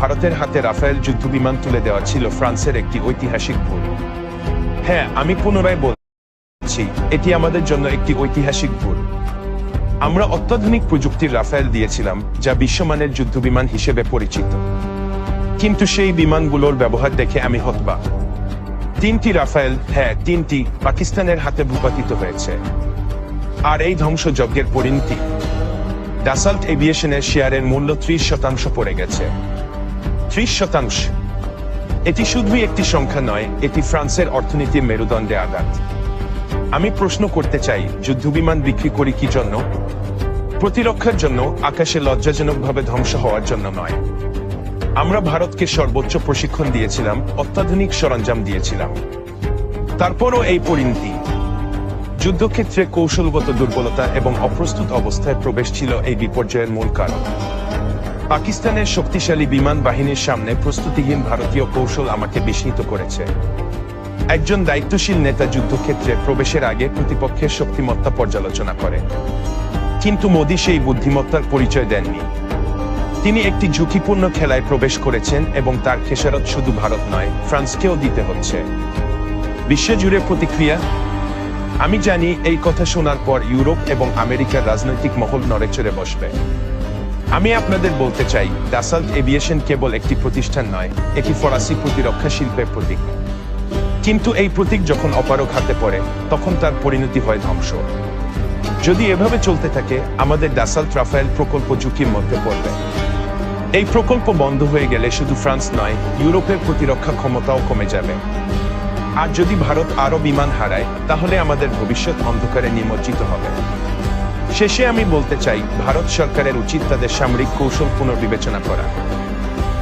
ভারতের হাতে রাফায়েল যুদ্ধবিমান তুলে দেওয়া ছিল ফ্রান্সের একটি ঐতিহাসিক ভুল। হ্যাঁ আমি পুনরায় বলছি, এটি আমাদের জন্য একটি ঐতিহাসিক ভুল। আমরা অত্যাধুনিক প্রযুক্তির রাফায়েল দিয়েছিলাম, যা বিশ্বমানের যুদ্ধবিমান হিসেবে পরিচিত। কিন্তু সেই বিমানগুলোর ব্যবহার দেখে আমি হতবাক। তিনটি রাফায়েল হ্যাঁ তিনটি পাকিস্তানের হাতে ভূপাতিত হয়েছে। আর এই ধ্বংসযজ্ঞের পরিণতি, ডাসাল্ট এভিয়েশনের শেয়ারের মূল্য ত্রিশ শতাংশ পড়ে গেছে। ত্রিশ শতাংশ। এটি শুধুই একটি সংখ্যা নয়, এটি ফ্রান্সের অর্থনীতির মেরুদণ্ডে আঘাত। আমি প্রশ্ন করতে চাই যুদ্ধবিমান বিক্রি করি কি জন্য? প্রতিরক্ষার জন্য আকাশে লজ্জাজনকভাবে ধ্বংস হওয়ার জন্য নয়। আমরা ভারতকে সর্বোচ্চ প্রশিক্ষণ দিয়েছিলাম, অত্যাধুনিক সরঞ্জাম দিয়েছিলাম। তারপরও এই পরিণতি। যুদ্ধক্ষেত্রে কৌশলগত দুর্বলতা এবং অপ্রস্তুত অবস্থায় প্রবেশ ছিল এই বিপর্যয়ের মূল কারণ। পাকিস্তানের শক্তিশালী বিমান বাহিনীর সামনে প্রস্তুতিহীন ভারতীয় কৌশল আমাকে বিস্মিত করেছে। একজন দায়িত্বশীল নেতা যুদ্ধক্ষেত্রে প্রবেশের আগে প্রতিপক্ষের শক্তিমত্তা পর্যালোচনা করে। কিন্তু মোদী সেই বুদ্ধিমত্তার পরিচয় দেননি। তিনি একটি ঝুঁকিপূর্ণ খেলায় প্রবেশ করেছেন এবং তার খেসারত শুধু ভারত নয়, ফ্রান্সকেও দিতে হচ্ছে। বিশ্বজুড়ে প্রতিক্রিয়া? আমি জানি এই কথা শোনার পর ইউরোপ এবং আমেরিকার রাজনৈতিক মহল নড়েচড়ে বসবে। আমি আপনাদের বলতে চাই ডাসাল্ট এভিয়েশন কেবল একটি প্রতিষ্ঠান নয়, এটি ফরাসি প্রতিরক্ষা শিল্পের প্রতীক। কিন্তু এই প্রতীক যখন অপারক হাতে পড়ে, তখন তার পরিণতি হয় ধ্বংস। যদি এভাবে চলতে থাকে, আমাদের ডাসাল্ট রাফায়েল প্রকল্প ঝুঁকির মধ্যে পড়বে। এই প্রকল্প বন্ধ হয়ে গেলে শুধু ফ্রান্স নয়, ইউরোপের প্রতিরক্ষা ক্ষমতাও কমে যাবে। আর যদি ভারত আরও বিমান হারায়, তাহলে আমাদের ভবিষ্যৎ অন্ধকারে নিমজ্জিত হবে। শেষে আমি বলতে চাই, ভারত সরকারের উচিত তাদের সামরিক কৌশল পুনর্বিবেচনা করা।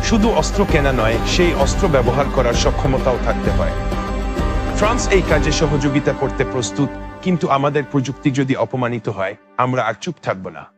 শুধু অস্ত্র কেনা নয়, সেই অস্ত্র ব্যবহার করার সক্ষমতাও থাকতে হয়। ফ্রান্স এই কাজে সহযোগিতা করতে প্রস্তুত, কিন্তু আমাদের প্রযুক্তি যদি অপমানিত হয়, আমরা আর চুপ থাকব না।